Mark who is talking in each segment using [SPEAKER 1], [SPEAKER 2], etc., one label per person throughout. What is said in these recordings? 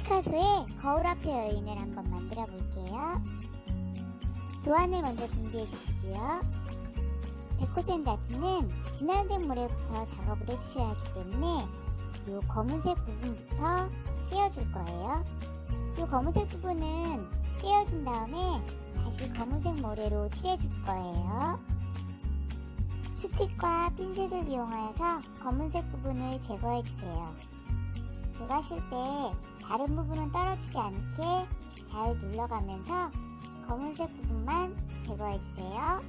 [SPEAKER 1] 피카소의 거울 앞에 여인을 한번 만들어 볼게요. 도안을 먼저 준비해 주시고요. 데코센 다트는 진한색 모래부터 작업을 해주셔야 하기 때문에 이 검은색 부분부터 떼어줄 거예요. 이 검은색 부분은 떼어준 다음에 다시 검은색 모래로 칠해줄 거예요. 스틱과 핀셋을 이용하여서 검은색 부분을 제거해주세요. 제거하실 때 다른 부분은 떨어지지 않게 잘 눌러가면서 검은색 부분만 제거해주세요.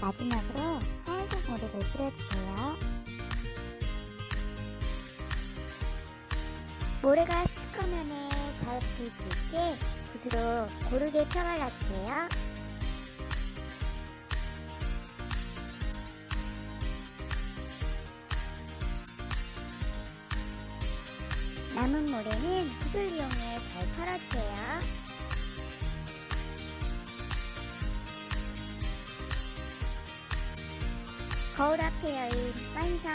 [SPEAKER 1] 마지막으로 하얀색 모래를 뿌려주세요. 모래가 스티커면에 잘 붙을 수 있게 붓으로 고르게 펴발라주세요. 남은 모래는 붓을 이용해 잘 털어주세요. 거울 앞에 여인 완성!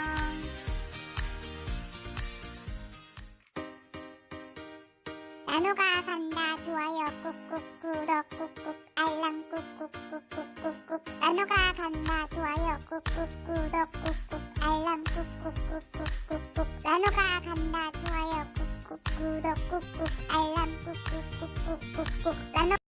[SPEAKER 1] 나노가 간다. 좋아요. 꾹꾹 구독 꾹꾹 알람 꾹꾹 꾹꾹 꾹꾹. 나노가 간다. 좋아요. 꾹꾹 구독 꾹꾹 알람 꾹꾹 꾹꾹 꾹꾹. 나노가 간다. 좋아요. 꾹꾹 구독 꾹꾹 알람 꾹꾹 꾹꾹 꾹꾹. 나노